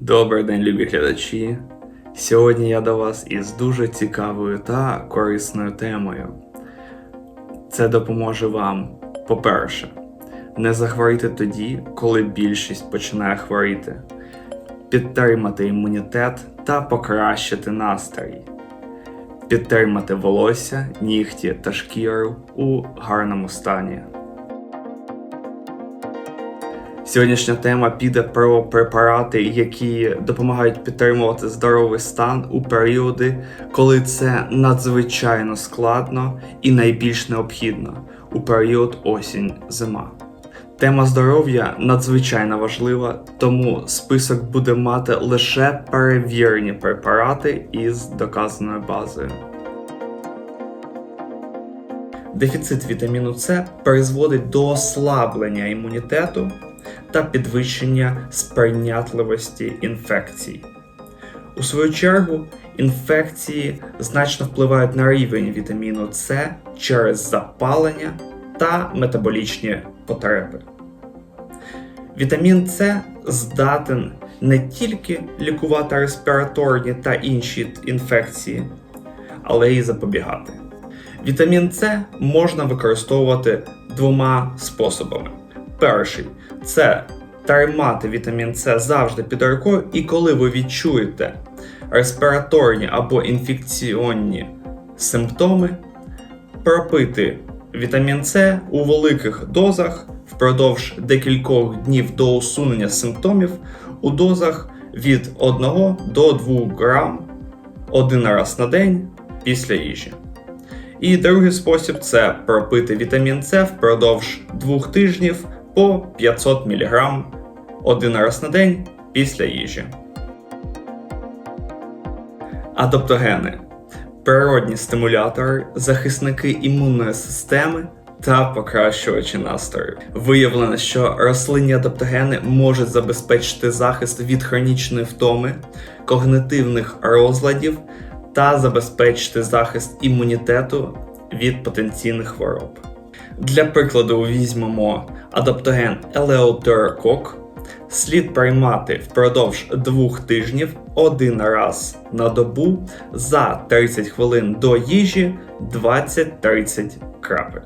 Добрий день, любі глядачі. Сьогодні я до вас із дуже цікавою та корисною темою. Це допоможе вам, по-перше, не захворіти тоді, коли більшість починає хворіти, підтримати імунітет та покращити настрій, підтримати волосся, нігті та шкіру у гарному стані. Сьогоднішня тема піде про препарати, які допомагають підтримувати здоровий стан у періоди, коли це надзвичайно складно і найбільш необхідно у період осінь-зима. Тема здоров'я надзвичайно важлива, тому список буде мати лише перевірені препарати із доказаною базою. Дефіцит вітаміну С призводить до ослаблення імунітету та підвищення сприйнятливості інфекцій. У свою чергу, інфекції значно впливають на рівень вітаміну С через запалення та метаболічні потреби. Вітамін С здатен не тільки лікувати респіраторні та інші інфекції, але й запобігати. Вітамін С можна використовувати двома способами. Перший це тримати вітамін С завжди під рукою, і коли ви відчуєте респіраторні або інфекційні симптоми, пропити вітамін С у великих дозах впродовж декількох днів до усунення симптомів у дозах від 1 до 2 грам один раз на день після їжі. І другий спосіб це пропити вітамін С впродовж двох тижнів по 500 мг один раз на день після їжі. Адаптогени природні стимулятори, захисники імунної системи та покращувачі настрою. Виявлено, що рослинні адаптогени можуть забезпечити захист від хронічної втоми, когнитивних розладів та забезпечити захист імунітету від потенційних хвороб. Для прикладу, візьмемо адаптоген Елеутерокок. Слід приймати впродовж двох тижнів один раз на добу за 30 хвилин до їжі 20-30 крапель.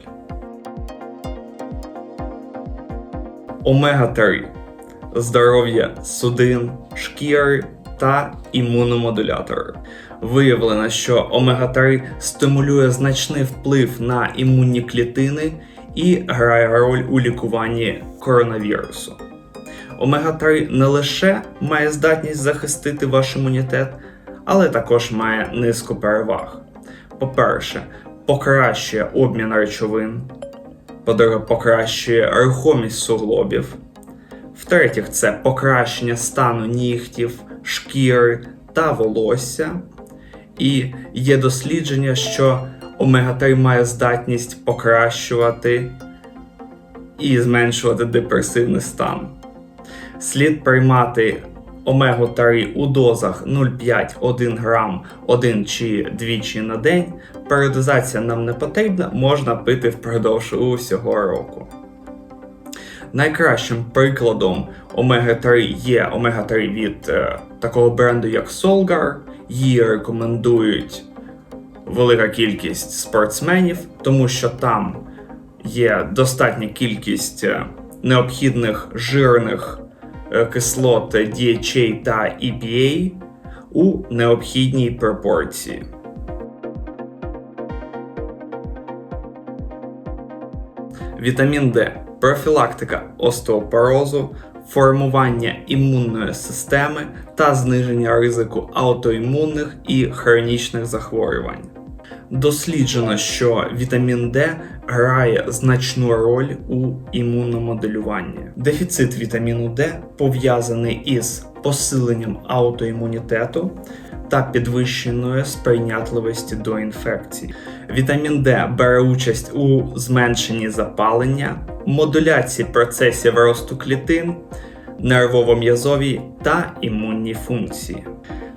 Омега 3 здоров'я судин, шкіри та імуномодулятори. Виявлено, що омега 3 стимулює значний вплив на імунні клітини і грає роль у лікуванні коронавірусу. Омега 3 не лише має здатність захистити ваш імунітет, але також має низку переваг. По-перше, покращує обмін речовин. По-друге, покращує рухомість суглобів. В-третіх, це покращення стану нігтів, шкіри та волосся. І є дослідження, що омега-3 має здатність покращувати і зменшувати депресивний стан. Слід приймати омегу 3 у дозах 0,5-1 грам 1 чи двічі на день. Періодизація нам не потрібна, можна пити впродовж усього року. Найкращим прикладом омега 3 є омега 3 від е, такого бренду, як Solgar. Її рекомендують велика кількість спортсменів, тому що там є достатня кількість е, необхідних жирних е, кислот DHA та EPA у необхідній пропорції. Вітамін Д профілактика остеопорозу, формування імунної системи та зниження ризику аутоімунних і хронічних захворювань. Досліджено, що вітамін Д грає значну роль у імуномоделюванні. Дефіцит вітаміну Д пов'язаний із посиленням аутоімунітету та підвищеною сприйнятливості до інфекцій. Вітамін Д бере участь у зменшенні запалення, модуляції процесів росту клітин, нервово-м'язовій та імунній функції.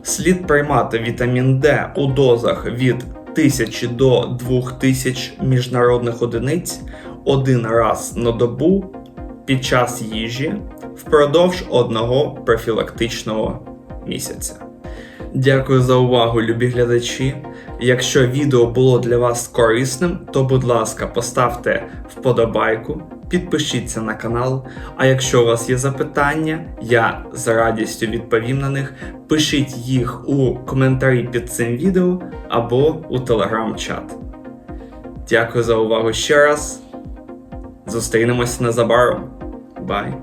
Слід приймати вітамін Д у дозах від 1000 до 2000 міжнародних одиниць один раз на добу під час їжі впродовж одного профілактичного місяця. Дякую за увагу, любі глядачі. Якщо відео було для вас корисним, то будь ласка, поставте вподобайку, підпишіться на канал. А якщо у вас є запитання, я з радістю відповім на них. Пишіть їх у коментарі під цим відео або у телеграм-чат. Дякую за увагу ще раз. Зустрінемось незабаром. Бай!